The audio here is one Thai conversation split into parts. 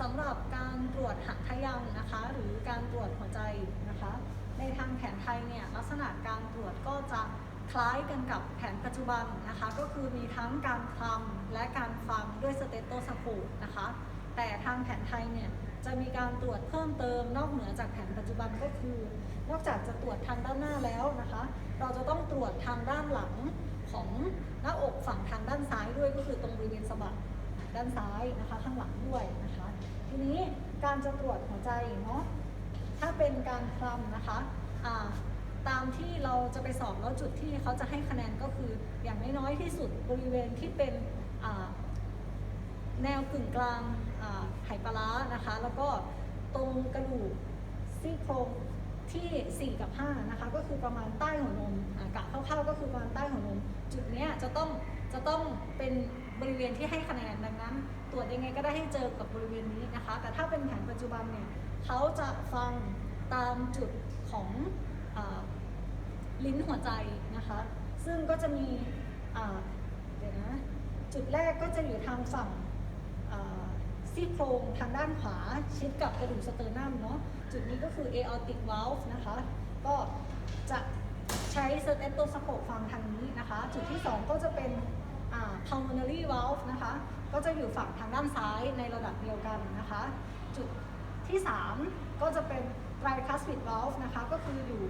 สำหรับการตรวจหัตถยังนะคะหรือการตรวจหัวใจนะคะ ในทางแผนไทยเนี่ยลักษณะการตรวจก็จะคล้ายกันกับแผนปัจจุบันนะคะก็คือมีทั้งการคลำและการฟังด้วยสเตโตสโคปนะคะแต่ทางแผนไทยเนี่ยจะมีการตรวจเพิ่มเติมนอกเหนือจากแผนปัจจุบันก็คือ นอกจากจะตรวจทางด้านหน้าแล้วนะคะ เราจะต้องตรวจทางด้านหลังของหน้าอกฝั่งทางด้านซ้ายด้วยก็คือตรงบริเวณสะบักด้านซ้ายนะคะข้างหลังด้วย ทีนี้การจะตรวจหัวใจเนาะถ้าเป็นการคลำนะคะตามที่เราจะไปสอบแล้วจุดที่เขาจะให้คะแนนก็คืออย่างน้อยที่สุดบริเวณที่เป็นแนวกึ่งกลางอ่าไหปลานะคะ แล้วก็ตรงกระดูกซี่โครงที่ 4 กับ 5 นะคะ ก็คือประมาณใต้หัวนมกะคร่าวๆก็คือประมาณใต้หัวนม จุดเนี้ยจะต้องจะต้องเป็น บริเวณที่ให้คะแนนดังนั้น ตรวจยังไงก็ได้ให้เจอกับบริเวณนี้นะคะ แต่ถ้าเป็นแผนปัจจุบันเนี่ยเขาจะฟังตามจุดของอลิ้นหัวใจนะคะ ซึ่งก็จะมีเดี๋ยวนะจุดแรกก็จะอยู่ทางฝั่งซี่โครงทางด้านขวาชิดกับกระดูกสเตอร์นัมเนาะจุดนี้ก็คือ aortic valve นะคะ ก็จะใช้สเตตโตสโคปฟังทางนี้นะคะ จุดที่ 2 ก็จะเป็น pulmonary valve นะคะ ก็จะอยู่ฝั่งทางด้านซ้ายในระดับเดียวกันนะคะ จุดที่ 3 ก็จะเป็น tricuspid valve นะคะ ก็คืออยู่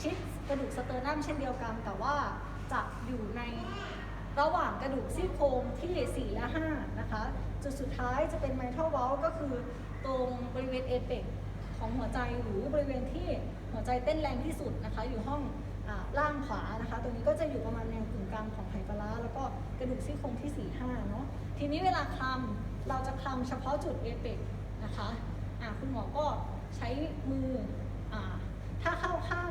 ชิดกระดูกสเตอร์นัมเช่นเดียวกัน แต่ว่าจะอยู่ในระหว่างกระดูกซี่โครงที่ 4 และ 5 นะคะ จุดสุดท้ายจะเป็นไมท r ล l ว a ลก็คือตรงบริเวณเอเปกของหัวใจหรือบริเวณที่หัวใจเต้นแรงที่สุดนะคะ อยู่ห้องอาล่างขวา นะคะตรงนี้ก็จะอยู่ประมาณแนวกึ่งกลางของไหปลาร้าแล้วก็กระดูกซี่โครงที่ 4 5 เนาะ ทีนี้เวลาคลำเราจะคลำเฉพาะจุดเอเปกนะคะอ่าคุณหมอก็ใช้มืออาถ้าเข้าข้าง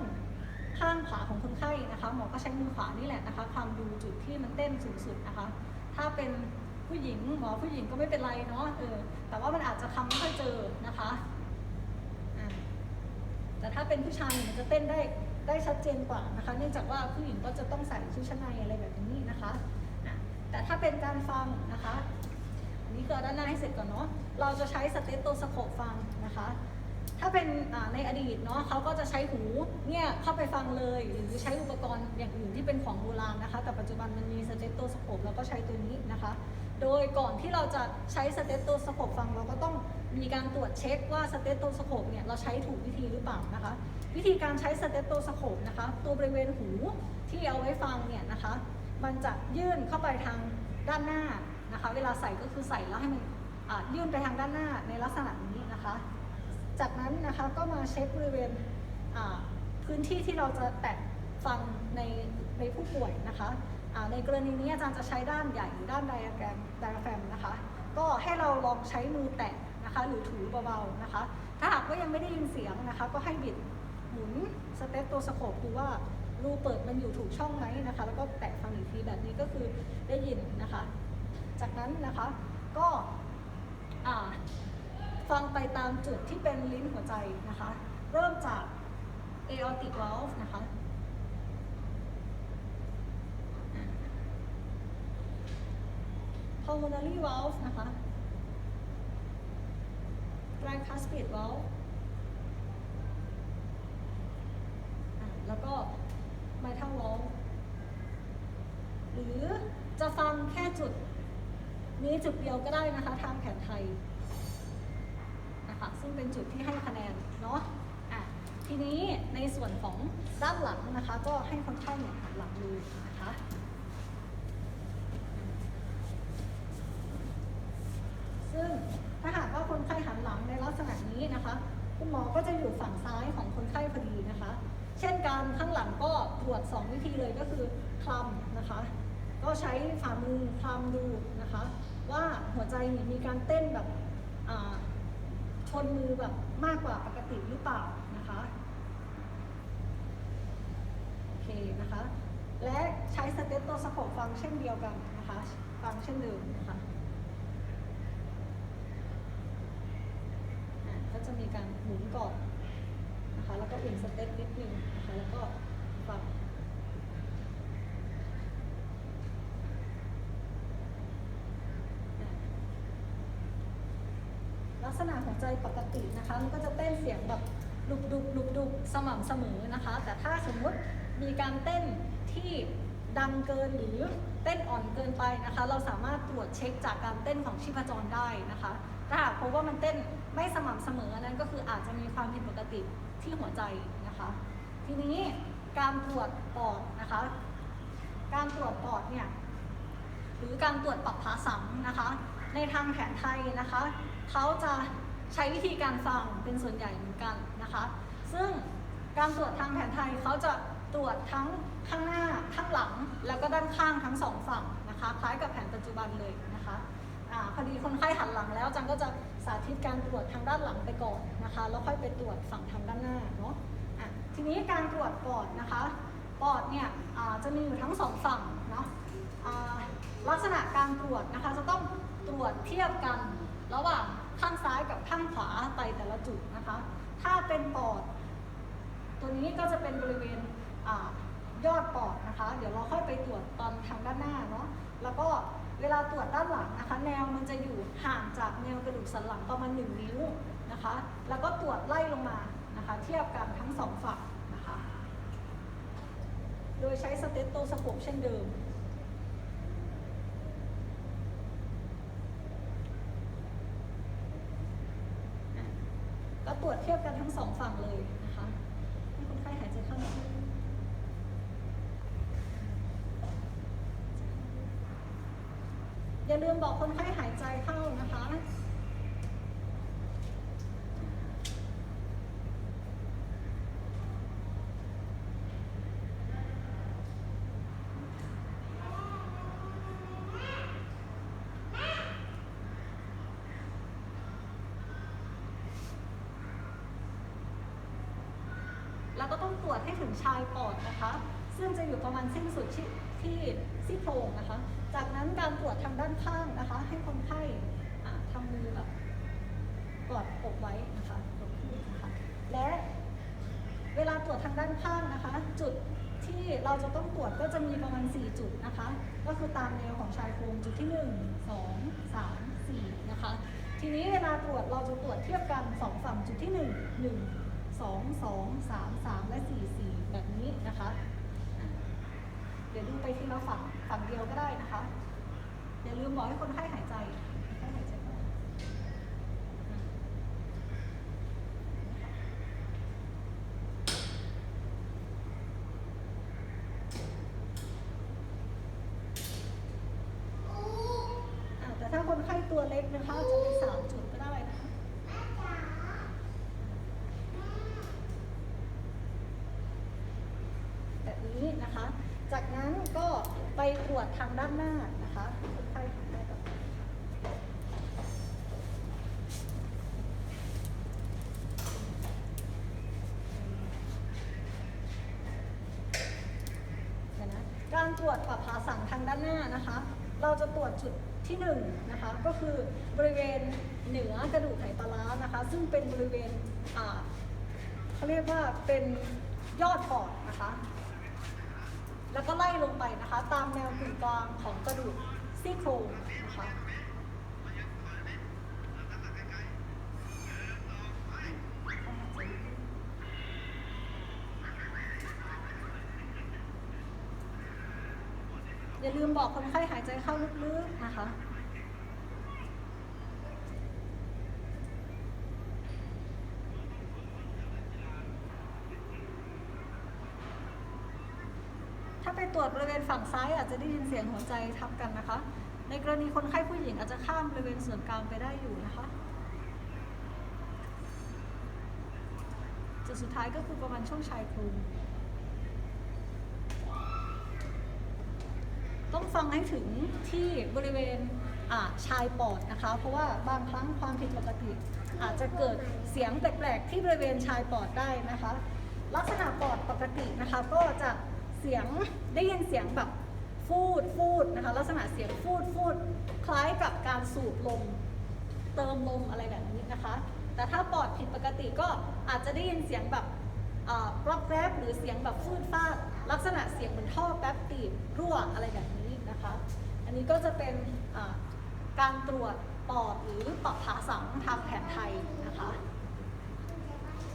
ข้างขวาของคนไข้นะคะ หมอก็ใช้มือขวานี่แหละนะคะคลำดูจุดที่มันเต้นสูงสุดนะคะ ถ้าเป็นผู้หญิงหมอผู้หญิงก็ไม่เป็นไรเนาะเออแต่ว่ามันอาจจะคำไม่ค่อยเจอนะคะแต่ถ้าเป็นผู้ชายมันจะเต้นได้ ได้ชัดเจนกว่านะคะ เนื่องจากว่าผู้หญิงก็จะต้องใส่ชุดชั้นในอะไรแบบนี้นะคะอะแต่ถ้าเป็นการฟังนะคะอันนี้คือด้านหน้าให้เสร็จก่อนเนาะเราจะใช้สเตตโตสโคปฟังนะคะ ถ้าเป็นในอดีตเนาะเขาก็จะใช้หูเนี่ยเข้าไปฟังเลย หรือใช้อุปกรณ์อย่างอื่นที่เป็นของโบราณนะคะ แต่ปัจจุบันมันมีสเตตโตสโคปแล้วก็ใช้ตัวนี้นะคะ โดยก่อนที่เราจะใช้สเตตโตสโคปฟังเราก็ต้องมีการตรวจเช็คว่าสเตตโตสโคปเนี่ยเราใช้ถูกวิธีหรือเปล่านะคะ วิธีการใช้สเตตโตสโคปนะคะ ตัวบริเวณหูที่เอาไว้ฟังเนี่ยนะคะ มันจะยื่นเข้าไปทางด้านหน้านะคะ เวลาใส่ก็คือใส่แล้วให้มันยื่นไปทางด้านหน้าในลักษณะนี้นะคะ จากนั้นนะคะก็มาเช็คบริเวณพื้นที่ที่เราจะแตะฟังใน ผู้ป่วยนะคะในกรณีนี้อาจารย์จะใช้ด้านใหญ่หรือด้านไดอะแกรมไดอะแกรมนะคะ ก็ให้เราลองใช้มือแตะนะคะหรือถูเบาๆนะคะ ถ้าหากว่ายังไม่ได้ยินเสียงนะคะ ก็ให้บิดหมุนสเตตโตสโคปดูว่ารูเปิดมันอยู่ถูกช่องไหมนะคะ แล้วก็แตะฟังอีกทีแบบนี้ก็คือได้ยินนะคะ จากนั้นนะคะก็ฟังไปตามจุดที่เป็นลิ้นหัวใจนะคะ เริ่มจาก aortic valve นะคะ pulmonary valve นะคะ tricuspid valve แล้วก็ mitral valve หรือจะฟังแค่จุด นี้จุดเดียวก็ได้นะคะ ทางแผนไทยนะคะซึ่งเป็นจุดที่ให้คะแนนเนาะอะทีนี้ในส่วนของด้านหลังนะคะ ก็ให้คนไข้เนี่ยหันหลังดูนะคะ ซึ่งถ้าหากว่าคนไข้หันหลังในลักษณะนี้นะคะ คุณหมอก็จะอยู่ฝั่งซ้ายของคนไข้พอดีนะคะ เช่นกันข้างหลังก็ตรวจ 2 วิธีเลยก็คือคลำนะคะ ก็ใช้ฝ่ามือคลำดูนะคะ ว่าหัวใจมีการเต้นแบบชนมือแบบมากกว่าปกติหรือเปล่านะคะโอเคนะคะ และใช้สเตตโตสโคปฟังเช่นเดียวกันนะคะ ฟังเช่นเดิมนะคะอะก็จะมี กรอนนะคะแล้วก็อุ่นสเตตนิดนึงนะคะแล้วก็ฟังลักษณะหัวใจปกตินะคะมันก็จะเต้นเสียงแบบดุบดุบดุบดุบสม่ำเสมอนะคะ แต่ถ้าสมมุติมีการเต้นที่ดังเกินหรือเต้นอ่อนเกินไปนะคะ เราสามารถตรวจเช็คจากการเต้นของชีพจรได้นะคะ ถ้าหากพบว่ามันเต้น ไม่สม่ำเสมอนั้นก็คืออาจจะมีความผิดปกติที่หัวใจนะคะ ทีนี้การตรวจปอดนะคะ การตรวจปอดเนี่ยหรือการตรวจปรับผาสังนะคะ ในทางแผนไทยนะคะเขาจะใช้วิธีการฟังเป็นส่วนใหญ่เหมือนกันนะคะ ซึ่งการตรวจทางแผนไทยเขาจะตรวจทั้งข้างหน้าข้างหลังแล้วก็ด้านข้างทั้งสองฝั่งนะคะ คล้ายกับแผนปัจจุบันเลยนะคะอาพอดีคนไข้หันหลังแล้วจังก็จะ สาธิตการตรวจทางด้านหลังไปก่อนนะคะแล้วค่อยไปตรวจฝั่งทางด้านหน้าเนาะะทีนี้การตรวจปอดนะคะปอดเนี่ยจะมีอยู่ทั้งสองฝั่งเนาะลักษณะการตรวจนะคะจะต้องตรวจเทียบกันระหว่างข้างซ้ายกับข้างขวาไปแต่ละจุดนะคะ ถ้าเป็นปอด ตัวนี้ก็จะเป็นบริเวณอยอดปอดนะคะ เดี๋ยวเราค่อยไปตรวจตอนทางด้านหน้าเนาะแล้วก็ เวลาตรวจด้านหลังนะคะ แนวมันจะอยู่ห่างจากแนวกระดูกสันหลังประมาณ 1 นิ้วนะคะ แล้วก็ตรวจไล่ลงมานะคะ เทียบกันทั้งสองฝั่งนะคะ โดยใช้สเตตโตสโคปเช่นเดิมก็ตรวจเทียบกันทั้งสองฝั่งเลยนะคะให้คนไข้หายใจเข้าลึกๆ อย่าลืมบอกคนไข้หายใจเข้านะคะ แล้วก็ต้องตรวจให้ถึงชายปอดนะคะ ซึ่งจะอยู่ประมาณสิ้นสุดที่ที่ซี่โครงนะคะ จากนั้นการตรวจทางด้านข้างนะคะ ให้คนไข้ทำมือแบบกอดอกไว้นะคะกดขึ้นนะคะและเวลาตรวจทางด้านข้างนะคะ จุดที่เราจะต้องตรวจก็จะมีประมาณ 4 จุดนะคะ ก็คือตามแนวของชายโครงจุดที่ 1 2 3 4 นะคะ ทีนี้เวลาตรวจเราจะตรวจเทียบกันสองฝั่งจุดที่ 1 1สองสองสามสามและสี่สี่แบบนี้นะคะ เดี๋ยวดูไปทีละฝั่งฝั่งเดียวก็ได้นะคะอย่าลืมบอกให้คนไข้หายใจคนไข้หายใจแต่ถ้าคนไข้ตัวเล็กนะคะจะเป็นสามจุดก็ได้นะคะ แบบนี้นะคะ จากนั้นก็ไปตรวจทานหน้านะคะคนไข้ทำได้แบบการตรวจปรับผาสังทางด้านหน้านะคะ เราจะตรวจจุดที่หนึ่งนะคะ ก็คือบริเวณเหนือกระดูกไหปลาร้านะคะ ซึ่งเป็นบริเวณเขาเรียกว่าเป็นยอดปอดนะคะ แล้วก็ไล่ลงไปนะคะ ตามแนวกึ่งกลางของกระดูกซี่โครงนะคะอย่าลืมบอกคนไข้หายใจเข้าลึกๆนะคะาไปตรวจบริเวณฝั่งซ้ายอาจจะได้ยินเสียงหัวใจทับกันนะคะ ในกรณีคนไข้ผู้หญิงอาจจะข้ามบริเวณส่วนกลางไปได้อยู่นะคะจุดสุดท้ายก็คือประมาณช่วงชายโครงต้องฟังให้ถึงที่บริเวณชายปอดนะคะ เพราะว่าบางครั้งความผิดปกติ อาจจะเกิดเสียงแปลกๆที่บริเวณชายปอดได้นะคะ ลักษณะปอดปกตินะคะก็จะ เสียงได้ยินเสียงแบบฟูดฟูดนะคะลักษณะเสียงฟูดฟูดคล้ายกับการสูบลม เติมลมอะไรแบบนี้นะคะ แต่ถ้าปอดผิดปกติก็อาจจะได้ยินเสียงแบบปลอกแรบหรือเสียงแบบฟืดฟาด ลักษณะเสียงเหมือนท่อแป๊บตีบรั่วอะไรแบบนี้นะคะ อันนี้ก็จะเป็นการตรวจปอดหรือปรับผาสังทางแผนไทยนะคะ